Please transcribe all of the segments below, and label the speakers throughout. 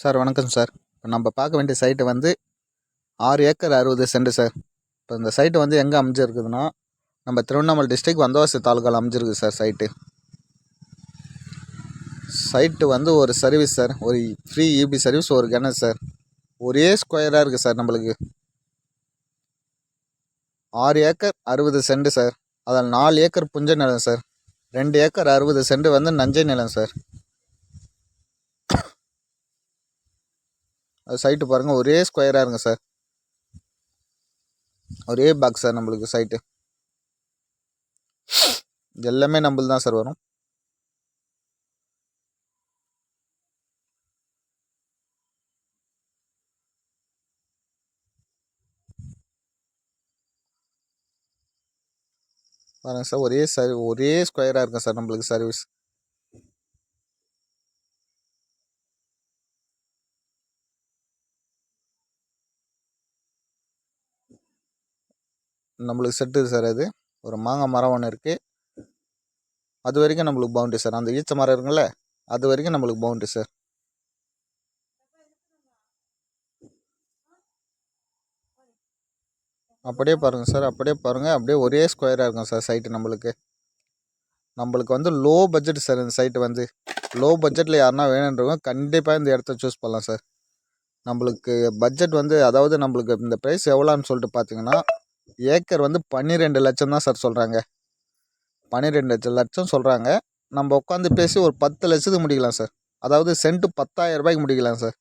Speaker 1: Sir வணக்கம் sir. இப்போ நம்ம பார்க்க வேண்டிய சைட்டு வந்து ஆறு ஏக்கர் அறுபது சென்ட் சார். இப்போ இந்த சைட்டு வந்து எங்கே அமைஞ்சிருக்குதுன்னா நம்ம திருவண்ணாமலை டிஸ்ட்ரிக் வந்தவாசி தாலுக்காவில் அமைஞ்சிருக்கு சார் சைட்டு சைட்டு வந்து ஒரு சர்வீஸ் சார். ஒரு ஃப்ரீ இபி சர்வீஸ் ஒரு கிணறு சார். ஒரே ஸ்கொயராக இருக்குது சார் நம்மளுக்கு. ஆறு ஏக்கர் அறுபது சென்ட் சார். அதில் நாலு ஏக்கர் புஞ்ச நிலம் சார். ரெண்டு ஏக்கர் அறுபது சென்ட் வந்து நஞ்சை நிலம் சார். அது சைட்டு பாருங்கள் ஒரே ஸ்கொயராக இருங்க சார் ஒரே பாக்ஸ் சார் நம்மளுக்கு சைட்டு இது எல்லாமே நம்மளது தான் சார் வரும். பாருங்க சார் ஒரே சர்வ் ஒரே ஸ்கொயராக இருக்கும் சார் நம்மளுக்கு சர்வீஸ் நம்மளுக்கு செட்டு சார் அது ஒரு மாங்காய் மரம் ஒன்று இருக்குது அது வரைக்கும் நம்மளுக்கு பவுண்ட்ரி சார் அந்த ஈச்ச மரம் இருக்குல்ல அது வரைக்கும் நம்மளுக்கு பவுண்ட்ரி சார் அப்படியே பாருங்கள் சார் அப்படியே பாருங்கள் அப்படியே ஒரே ஸ்கொயராக இருக்கும் சார் சைட்டு நம்மளுக்கு. நம்மளுக்கு வந்து லோ பட்ஜெட் சார் இந்த சைட்டு வந்து. லோ பட்ஜெட்டில் யாருன்னா வேணுன்றவங்க கண்டிப்பாக இந்த இடத்த சூஸ் பண்ணலாம் சார் நம்மளுக்கு பட்ஜெட் வந்து அதாவது நம்மளுக்கு இந்த ப்ரைஸ் எவ்வளோன்னு சொல்லிட்டு பார்த்தீங்கன்னா ஏக்கர் வந்து பன்னிரெண்டு லட்சம் தான் சார் சொல்கிறாங்க பன்னிரெண்டு லட்சம் லட்சம் சொல்கிறாங்க நம்ம உட்காந்து பேசி ஒரு பத்து லட்சத்துக்கு முடிக்கலாம் சார். அதாவது சென்ட்டு பத்தாயிரம் ரூபாய்க்கு முடிக்கலாம் சார்.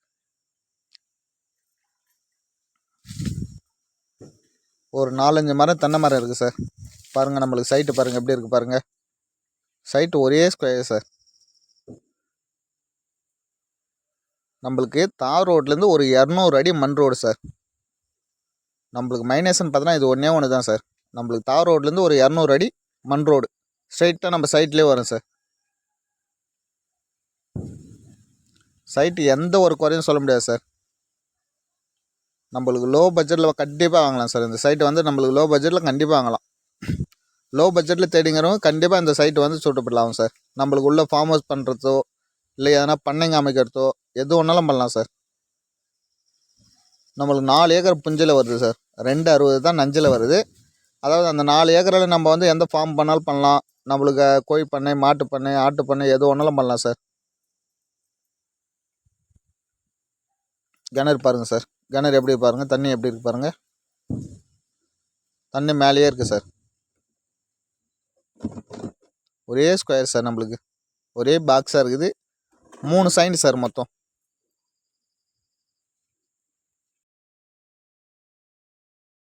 Speaker 1: ஒரு நாலஞ்சு மரம் தென்னை மரம் இருக்குது சார். பாருங்கள் நம்மளுக்கு சைட்டு பாருங்கள் எப்படி இருக்குது பாருங்கள் சைட்டு ஒரே ஸ்கொயர் சார். நம்மளுக்கு தார் ரோட்லேருந்து ஒரு இரநூறு அடி மண் ரோடு சார். நம்மளுக்கு மைனஸ்ன்னு பார்த்தோன்னா இது ஒன்றே ஒன்று தான் சார் நம்மளுக்கு தார் ரோட்லேருந்து ஒரு இரநூறு அடி மண் ரோடு. ஸ்ட்ரைட்டாக நம்ம சைட்லேயே வரும் சார் சைட்டு எந்த ஒரு குறையும் சொல்ல முடியாது சார் நம்மளுக்கு லோ பட்ஜெட்டில் கண்டிப்பாக வாங்கலாம் சார் இந்த சைட்டு வந்து நம்மளுக்கு லோ பட்ஜெட்டில் கண்டிப்பாக வாங்கலாம் லோ பட்ஜெட்டில் தேடிங்கிறவங்க கண்டிப்பாக இந்த சைட்டு வந்து சூட்டபிள் ஆகும் சார் நம்மளுக்கு உள்ளே ஃபார்ம் ஹவுஸ் பண்ணுறதோ இல்லை எதனா பண்ணைங்க அமைக்கிறதோ எது ஒன்றாலும் பண்ணலாம் சார் நம்மளுக்கு நாலு ஏக்கர் புஞ்சில் வருது சார். ரெண்டு அறுபது தான் நஞ்சில் வருது. அதாவது அந்த நாலு ஏக்கரில் நம்ம வந்து எந்த ஃபார்ம் பண்ணாலும் பண்ணலாம். நம்மளுக்கு கோழி பண்ணை மாட்டு பண்ணை ஆட்டு பண்ணை எது ஒன்றாலும் பண்ணலாம் சார். கிணறு பாருங்கள் சார். கிணறு எப்படி பாருங்கள் தண்ணி எப்படி இருக்கு பாருங்கள் தண்ணி மேலேயே இருக்குது சார். ஒரே ஸ்கொயர் சார் நம்மளுக்கு. ஒரே பாக்ஸாக இருக்குது. மூணு சைன் சார் மொத்தம்.